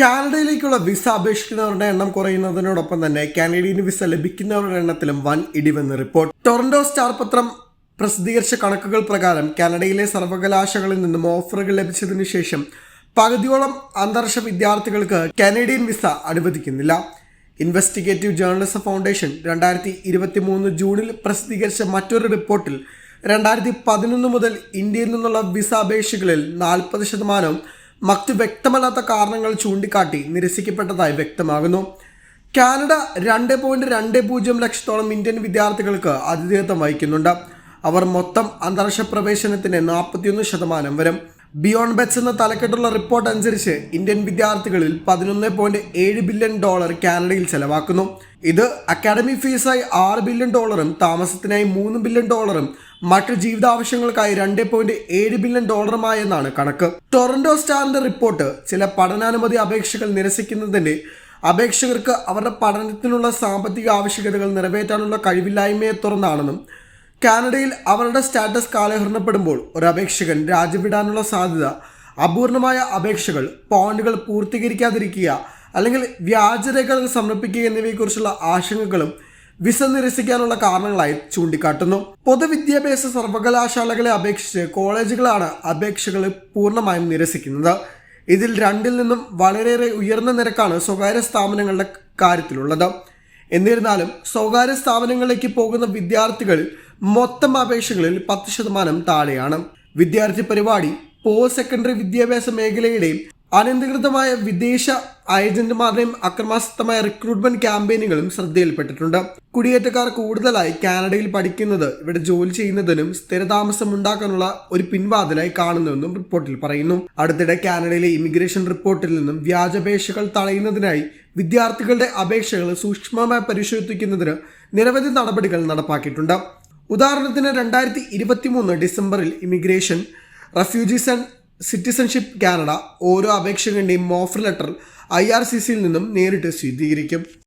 കാനഡയിലേക്കുള്ള visa അപേക്ഷിക്കുന്നവരുടെ എണ്ണം കുറയുന്നതിനോടൊപ്പം തന്നെ Canadian visa ലഭിക്കുന്നവരുടെ എണ്ണത്തിലും വൻ ഇടിവെന്ന് റിപ്പോർട്ട്. ടൊറന്റോ സ്റ്റാർ പത്രം പ്രസിദ്ധീകരിച്ച കണക്കുകൾ പ്രകാരം കാനഡയിലെ സർവകലാശാലകളിൽ നിന്നും ഓഫറുകൾ ലഭിച്ചതിനു ശേഷം പകുതിയോളം അന്താരാഷ്ട്ര വിദ്യാർത്ഥികൾക്ക് കാനഡിയൻ വിസ അനുവദിക്കുന്നില്ല. ഇൻവെസ്റ്റിഗേറ്റീവ് ജേർണലിസം ഫൗണ്ടേഷൻ രണ്ടായിരത്തി ഇരുപത്തി മൂന്ന് ജൂണിൽ പ്രസിദ്ധീകരിച്ച മറ്റൊരു റിപ്പോർട്ടിൽ രണ്ടായിരത്തി പതിനൊന്ന് മുതൽ ഇന്ത്യയിൽ നിന്നുള്ള വിസ അപേക്ഷകളിൽ നാൽപ്പത് ശതമാനം മറ്റ് വ്യക്തമല്ലാത്ത കാരണങ്ങൾ ചൂണ്ടിക്കാട്ടി നിരസിക്കപ്പെട്ടതായി വ്യക്തമാകുന്നു. കാനഡ രണ്ട് പോയിന്റ് രണ്ട് പൂജ്യം ലക്ഷത്തോളം ഇന്ത്യൻ വിദ്യാർത്ഥികൾക്ക് ആതിഥേയത്വം വഹിക്കുന്നുണ്ട്. അവർ മൊത്തം അന്താരാഷ്ട്ര പ്രവേശനത്തിന് നാൽപ്പത്തിയൊന്ന് ശതമാനം വരും. ബിയോണ്ട് ബെറ്റ്സ് എന്ന തലക്കെട്ടുള്ള റിപ്പോർട്ട് അനുസരിച്ച് ഇന്ത്യൻ വിദ്യാർത്ഥികളിൽ പതിനൊന്ന് പോയിന്റ് ഏഴ് ബില്യൺ ഡോളർ കാനഡയിൽ ചെലവാക്കുന്നു. ഇത് അക്കാഡമി ഫീസായി ആറ് ബില്യൺ ഡോളറും താമസത്തിനായി മൂന്ന് ബില്യൺ ഡോളറും മറ്റു ജീവിതാവശ്യങ്ങൾക്കായി രണ്ട് പോയിന്റ് ഏഴ് ബില്യൺ ഡോളറുമായെന്നാണ് കണക്ക്. ടൊറന്റോ സ്റ്റാറിന്റെ റിപ്പോർട്ട് ചില പഠനാനുമതി അപേക്ഷകൾ നിരസിക്കുന്നതിന്റെ അപേക്ഷകർക്ക് അവരുടെ പഠനത്തിനുള്ള സാമ്പത്തിക ആവശ്യകതകൾ നിറവേറ്റാനുള്ള കഴിവില്ലായ്മയെ തുറന്നാണെന്നും കാനഡയിൽ അവരുടെ സ്റ്റാറ്റസ് കാലഹരണപ്പെടുമ്പോൾ ഒരു അപേക്ഷകൻ രാജ്യവിടാനുള്ള സാധ്യത അപൂർണമായ അപേക്ഷകൾ പോയിന്റുകൾ പൂർത്തീകരിക്കാതിരിക്കുക അല്ലെങ്കിൽ വ്യാജരേഖകൾ സമർപ്പിക്കുക എന്നിവയെക്കുറിച്ചുള്ള ആശങ്കകളും വിസ നിരസിക്കാനുള്ള കാരണങ്ങളായി ചൂണ്ടിക്കാട്ടുന്നു. പൊതുവിദ്യാഭ്യാസ സർവകലാശാലകളെ അപേക്ഷിച്ച് കോളേജുകളാണ് അപേക്ഷകൾ പൂർണമായും നിരസിക്കുന്നത്. ഇതിൽ രണ്ടിൽ നിന്നും വളരെയേറെ ഉയർന്ന നിരക്കാണ് സ്വകാര്യ സ്ഥാപനങ്ങളുടെ കാര്യത്തിലുള്ളത്. എന്നിരുന്നാലും സ്വകാര്യ സ്ഥാപനങ്ങളിലേക്ക് പോകുന്ന വിദ്യാർത്ഥികൾ മൊത്തം അപേക്ഷകളിൽ പത്ത് ശതമാനം താഴെയാണ്. വിദ്യാർത്ഥി പരിപാടി പോസ്റ്റ് സെക്കൻഡറി വിദ്യാഭ്യാസ മേഖലയുടെയും അനധികൃതമായ വിദേശ ഏജന്റുമാരുടെയും അക്രമാസക്തമായ റിക്രൂട്ട്മെന്റ് ക്യാമ്പയിനുകളും ശ്രദ്ധയിൽപ്പെട്ടിട്ടുണ്ട്. കുടിയേറ്റക്കാർ കൂടുതലായി കാനഡയിൽ പഠിക്കുന്നത് ഇവിടെ ജോലി ചെയ്യുന്നതിനും സ്ഥിരതാമസം ഉണ്ടാക്കാനുള്ള ഒരു പിൻവാതിലായി കാണുന്നുവെന്നും റിപ്പോർട്ടിൽ പറയുന്നു. അടുത്തിടെ കാനഡയിലെ ഇമിഗ്രേഷൻ റിപ്പോർട്ടിൽ നിന്നും വ്യാജപേക്ഷകൾ തടയുന്നതിനായി വിദ്യാർത്ഥികളുടെ അപേക്ഷകൾ സൂക്ഷ്മമായി പരിശോധിക്കുന്നതിന് നിരവധി നടപടികൾ നടപ്പാക്കിയിട്ടുണ്ട്. ഉദാഹരണത്തിന് രണ്ടായിരത്തി ഡിസംബറിൽ immigration refugees and citizenship Canada ഓരോ അപേക്ഷകന്റെയും offer letter I R C സിയിൽ നിന്നും നേരിട്ട് സ്വീകരിക്കും.